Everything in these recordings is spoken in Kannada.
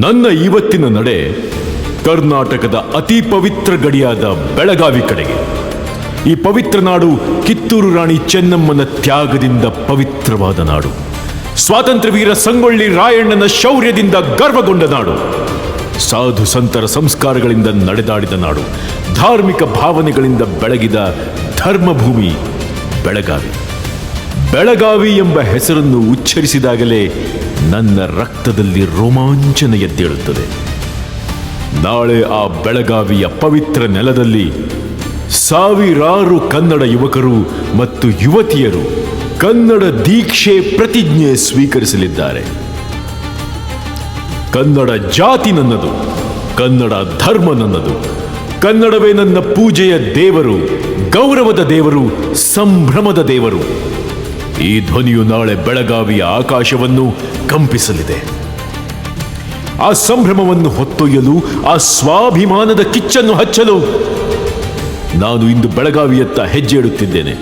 ನನ್ನ ಇವತ್ತಿನ ನಡೆ ಕರ್ನಾಟಕದ ಅತಿ ಪವಿತ್ರ ಗಡಿಯಾದ ಬೆಳಗಾವಿ ಕಡೆಗೆ. ಈ ಪವಿತ್ರ ನಾಡು ಕಿತ್ತೂರು ರಾಣಿ ಚೆನ್ನಮ್ಮನ ತ್ಯಾಗದಿಂದ ಪವಿತ್ರವಾದ ನಾಡು. ಸ್ವಾತಂತ್ರ್ಯ ವೀರ ಸಂಗೊಳ್ಳಿ ರಾಯಣ್ಣನ ಶೌರ್ಯದಿಂದ ಗರ್ವಗೊಂಡ ನಾಡು. ಸಾಧು ಸಂತರ ಸಂಸ್ಕಾರಗಳಿಂದ ನಡೆದಾಡಿದ ನಾಡು. ಧಾರ್ಮಿಕ ಭಾವನೆಗಳಿಂದ ಬೆಳಗಿದ ಧರ್ಮಭೂಮಿ ಬೆಳಗಾವಿ. ಬೆಳಗಾವಿ ಎಂಬ ಹೆಸರನ್ನು ಉಚ್ಚರಿಸಿದಾಗಲೇ ನನ್ನ ರಕ್ತದಲ್ಲಿ ರೋಮಾಂಚನ ಎದ್ದೇಳುತ್ತದೆ. ನಾಳೆ ಆ ಬೆಳಗಾವಿಯ ಪವಿತ್ರ ನೆಲದಲ್ಲಿ ಸಾವಿರಾರು ಕನ್ನಡ ಯುವಕರು ಮತ್ತು ಯುವತಿಯರು ಕನ್ನಡ ದೀಕ್ಷೆ ಪ್ರತಿಜ್ಞೆ ಸ್ವೀಕರಿಸಲಿದ್ದಾರೆ. ಕನ್ನಡ ಜಾತಿ ನನ್ನದು, ಕನ್ನಡ ಧರ್ಮ ನನ್ನದು, ಕನ್ನಡವೇ ನನ್ನ ಪೂಜೆಯ ದೇವರು, ಗೌರವದ ದೇವರು, ಸಂಭ್ರಮದ ದೇವರು. ಈ ಧ್ವನಿಯು ನಾಳೆ ಬೆಳಗಾವಿಯ ಆಕಾಶವನ್ನು ಕಂಪಿಸಲಿದೆ. ಆ ಸಂಭ್ರಮವನ್ನು ಹೊತ್ತೊಯ್ಯಲು, ಆ ಸ್ವಾಭಿಮಾನದ ಕಿಚ್ಚನ್ನು ಹಚ್ಚಲು ನಾನು ಇಂದು ಬೆಳಗಾವಿಯತ್ತ ಹೆಜ್ಜೆ ಇಡುತ್ತಿದ್ದೇನೆ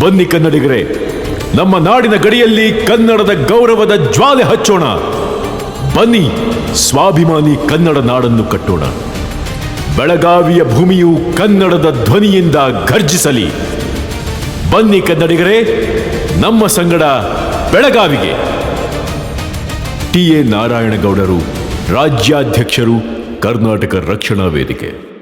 ಬನ್ನಿ ಕನ್ನಡಿಗರೇ, ನಮ್ಮ ನಾಡಿನ ಗಡಿಯಲ್ಲಿ ಕನ್ನಡದ ಗೌರವದ ಜ್ವಾಲೆ ಹಚ್ಚೋಣ. ಬನ್ನಿ, ಸ್ವಾಭಿಮಾನಿ ಕನ್ನಡ ನಾಡನ್ನು ಕಟ್ಟೋಣ. ಬೆಳಗಾವಿಯ ಭೂಮಿಯು ಕನ್ನಡದ ಧ್ವನಿಯಿಂದ ಗರ್ಜಿಸಲಿ ಬನ್ನಿ ಕನ್ನಡಿಗರೇ ನಮ್ಮ ಸಂಗಡ ಬೆಳಗಾವಿಗೆ. ಟಿ ಎ ನಾರಾಯಣಗೌಡರು ರಾಜ್ಯಾಧ್ಯಕ್ಷರು ಕರ್ನಾಟಕ ರಕ್ಷಣಾ ವೇದಿಕೆ.